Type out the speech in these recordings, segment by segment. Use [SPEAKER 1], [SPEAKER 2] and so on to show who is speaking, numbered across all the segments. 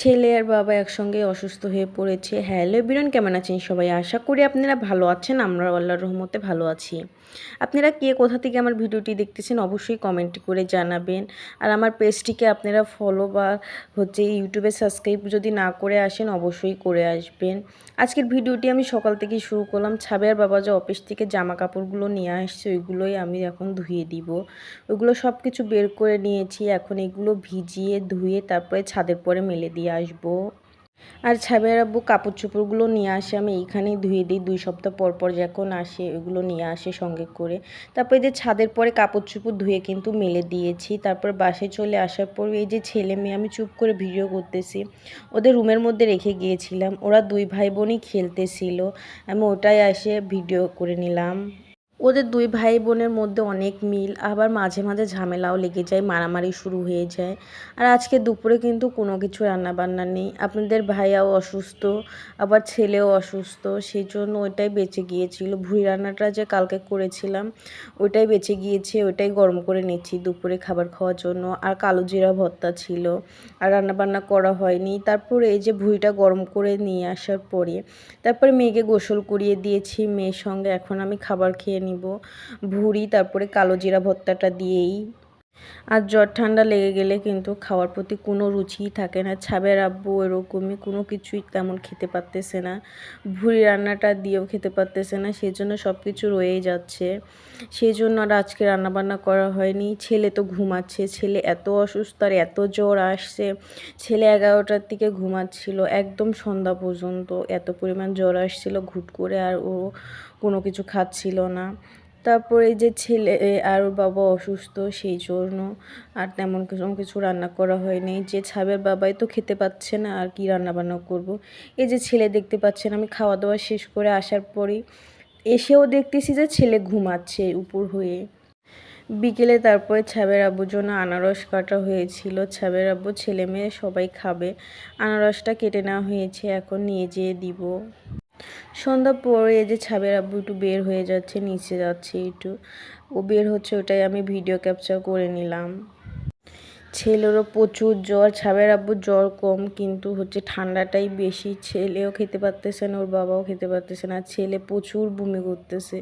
[SPEAKER 1] ছেলে আর বাবা একসঙ্গে অসুস্থ হয়ে পড়েছে। হ্যালো বিরন, কেমন আছেন সবাই? আশা করি আপনারা ভালো আছেন। আমরা আল্লাহর রহমতে ভালো আছি। আপনারা কে কোথা থেকে আমার ভিডিওটি দেখতেছেন অবশ্যই কমেন্ট করে জানাবেন। আর আমার পেজটিকে আপনারা ফলো বা হচ্ছে ইউটিউবে সাবস্ক্রাইব যদি না করে আসেন অবশ্যই করে আসবেন। আজকের ভিডিওটি আমি সকাল থেকে শুরু করলাম। ছাবে আর বাবা যে অফিস থেকে জামা কাপড়গুলো নিয়ে আসছে, ওইগুলোই আমি এখন ধুয়ে দিব। ওইগুলো সব কিছু বের করে নিয়েছি। এখন এগুলো ভিজিয়ে ধুয়ে তারপরে ছাদের পরে মেলে দিয়ে আসব। আর ছাবের আব্বু কাপড় চোপড়গুলো নিয়ে আসে, আমি এইখানেই ধুয়ে দিই। দুই সপ্তাহ পর পর যখন আসে ওগুলো নিয়ে আসে সঙ্গে করে। তারপরে যে ছাদের পরে কাপড় চোপড় ধুয়ে কিন্তু মেলে দিয়েছি। তারপর বাসায় চলে আসার পর এই যে ছেলে মেয়ে, আমি চুপ করে ভিডিও করতেছি। ওদের রুমের মধ্যে রেখে গিয়েছিলাম। ওরা দুই ভাই বোনই খেলতেছিল। আমি ওটাই আসে ভিডিও করে নিলাম। ওদের দুই ভাই বোনের মধ্যে অনেক মিল, আবার মাঝে মাঝে ঝামেলাও লেগে যায়, মারামারি শুরু হয়ে যায়। আর আজকে দুপুরে কিন্তু কোনো কিছু রান্নাবান্না নেই। আপনাদের ভাইয়াও অসুস্থ, আবার ছেলেও অসুস্থ সেই জন্য ওইটাই বেঁচে গিয়েছিল। ভুঁই রান্নাটা যে কালকে করেছিলাম, ওইটাই বেঁচে গিয়েছে, ওইটাই গরম করে নিচ্ছি দুপুরে খাবার খাওয়ার জন্য। আর কালো জিরা ভর্তা ছিল, আর রান্নাবান্না করা হয়নি। তারপরে এই যে ভুঁইটা গরম করে নিয়ে আসার পরে, তারপরে মেয়েকে গোসল করিয়ে দিয়েছি। মেয়ের সঙ্গে এখন আমি খাবার খেয়ে নিব। ভুড়ি তারপরে কালো জিরা ভর্তাটা দিয়েই আর জ্বর ঠান্ডা লেগে গেলে কিন্তু খাওয়ার প্রতি কোনো রুচিই থাকে না। ছাবের আব্বু এরকমই, কোনো কিছুই তেমন খেতে পারতেছে না। ভুড়ি রান্নাটা দিয়েও খেতে পারতেছে না সেই জন্য সব কিছু রয়েই যাচ্ছে। সেই জন্য আর আজকে রান্নাবান্না করা হয়নি। ছেলে তো ঘুমাচ্ছে, ছেলে এত অসুস্থ আর এত জ্বর আসছে। ছেলে এগারোটার দিকে ঘুমাচ্ছিল, একদম সন্ধ্যা পর্যন্ত। এত পরিমাণ জ্বর আসছিল, ঘুট করে আর ও কোনো কিছু খাচ্ছিল না। তারপরে যে ছেলে আর বাবা অসুস্থ, সেই জন্য আর তেমন কিছু কিছু রান্না করা হয়নি। যে ছাবের বাবাই তো খেতে পাচ্ছে না, আর কি রান্না বান্না করব। এই যে ছেলে দেখতে পাচ্ছেন, আমি খাওয়া দাওয়া শেষ করে আসার পরেই এসেও দেখতেছি যে ছেলে ঘুমাচ্ছে উপর হয়ে। বিকেলে তারপরে ছাবের আব্বুর জন্য আনারস কাটা হয়েছিল। ছাবের আব্বু ছেলে মেয়ে সবাই খাবে। আনারসটা কেটে নেওয়া হয়েছে, এখন নিয়ে যেয়ে দিব। সন্ধ্যা পরে যে ছাবের আব্বু একটু বের হয়ে যাচ্ছে, নিচে যাচ্ছে একটু। ও বের হচ্ছে ওটাই আমি ভিডিও ক্যাপচার করে নিলাম। ছেলেরও প্রচুর জ্বর, ছাবের আব্বুর জ্বর কম, কিন্তু হচ্ছে ঠান্ডাটাই বেশি। ছেলেও খেতে পারতেছে না, ওর বাবাও খেতে পারতেছে না। ছেলে প্রচুর বমি করতেছে।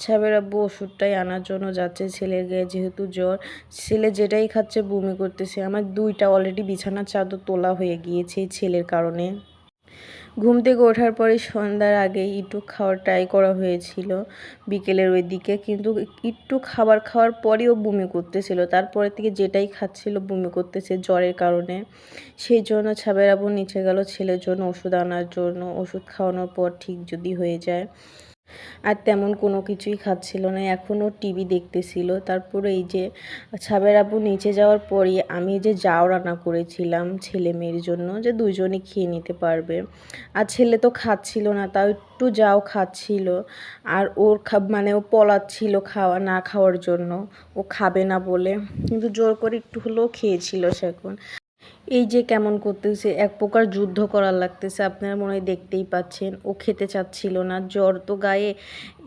[SPEAKER 1] ছাবের আব্বু ওষুধটাই আনার জন্য যাচ্ছে ছেলের গায়ে যেহেতু জ্বর। ছেলে যেটাই খাচ্ছে বমি করতেছে। আমার দুইটা অলরেডি বিছানার চাদর তোলা হয়ে গিয়েছে ছেলের কারণে। ঘুম থেকে ওঠার পরে সন্ধ্যার আগে একটু খাওয়ার ট্রাই করা হয়েছিল বিকেলের ওই দিকে। কিন্তু একটু খাবার খাওয়ার পরেও বমি করতেছিল। তারপরে থেকে যেটাই খাচ্ছিল বমি করতেছে জ্বরের কারণে। সেই জন্য ছাবের আবু নিচে গেল ছেলের জন্য ওষুধ আনার জন্য। ওষুধ খাওয়ানোর পর ঠিক যদি হয়ে যায়। আর তেমন কোনো কিছুই খাচ্ছিল না, এখনও টিভি দেখতেছিল। তারপরে এই যে ছাবের আব্বু নিচে যাওয়ার পরই আমি যে যাও রান্না করেছিলাম ছেলে মেয়ের জন্য, যে দুজনে খেয়ে নিতে পারবে। আর ছেলে তো খাচ্ছিল না, তাও একটু যাও খাচ্ছিল। আর ওর মানে ও পলাচ্ছিল খাওয়া, না খাওয়ার জন্য। ও খাবে না বলে। কিন্তু জোর করে একটু হলেও খেয়েছিল সে এখন। এই যে কেমন করতেছে, এক প্রকার যুদ্ধ করার লাগতেছে, আপনারা মনে হয় দেখতেই পাচ্ছেন। ও খেতে চাচ্ছিল না, জ্বর তো গায়ে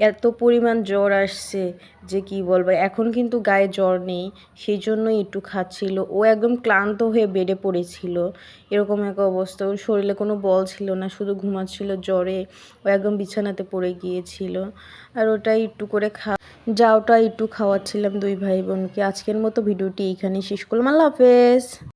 [SPEAKER 1] এত পরিমাণ জ্বর আসছে যে কি বলব, এখন কিন্তু গায়ে জ্বর নেই, সেই জন্যই একটু খাচ্ছিল। ও একদম ক্লান্ত হয়ে বেডে পড়েছিল, এরকম এক অবস্থা। ওর শরীরে কোনো বল ছিল না, শুধু ঘুমাচ্ছিল জ্বরে। ও একদম বিছানাতে পড়ে গিয়েছিল। আর ওটাই একটু করে খা যাওটা একটু খাওয়াচ্ছিলাম দুই ভাই বোনকে। আজকের মতো ভিডিওটি এইখানেই শেষ করলাম। আল্লাহ হাফেজ।